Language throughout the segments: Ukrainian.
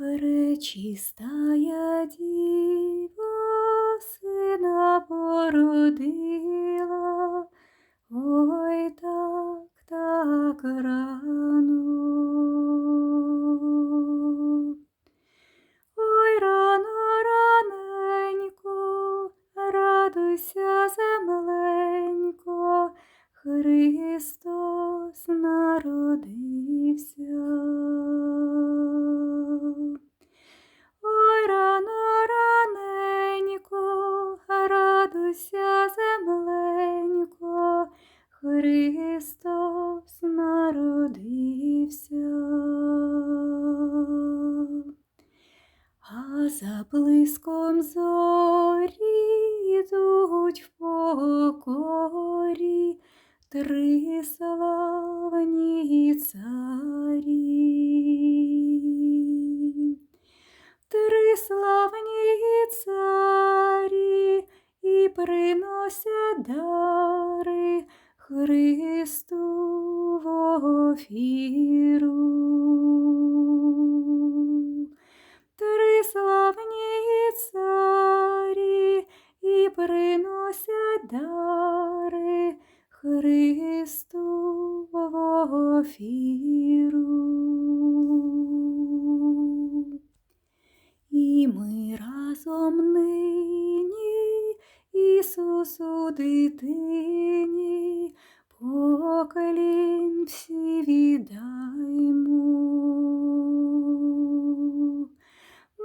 Пречистая діва сина породила, ой так, так рано. Ой, рано, раненько, радуйся, земленько, Христос народився. Христос народився. А за блиском зорі йдуть в покорі три славні царі. Три славні царі і приносять дари Христу в. Три славні царі і приносять дари Христу в офіру. І ми разом нині Ісусу дитині поклін всі віддаймо.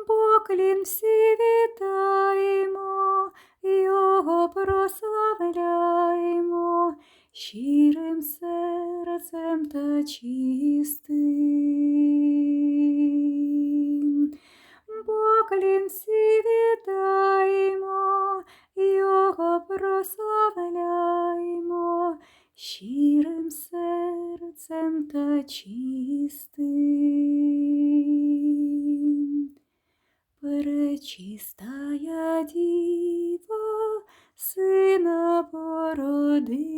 Поклін всі вітаємо, Його прославляємо щирим серцем та чистим. Поклін всі вітаємо, Його прославляємо щирим серцем та чистим. перечистая діва сина породила,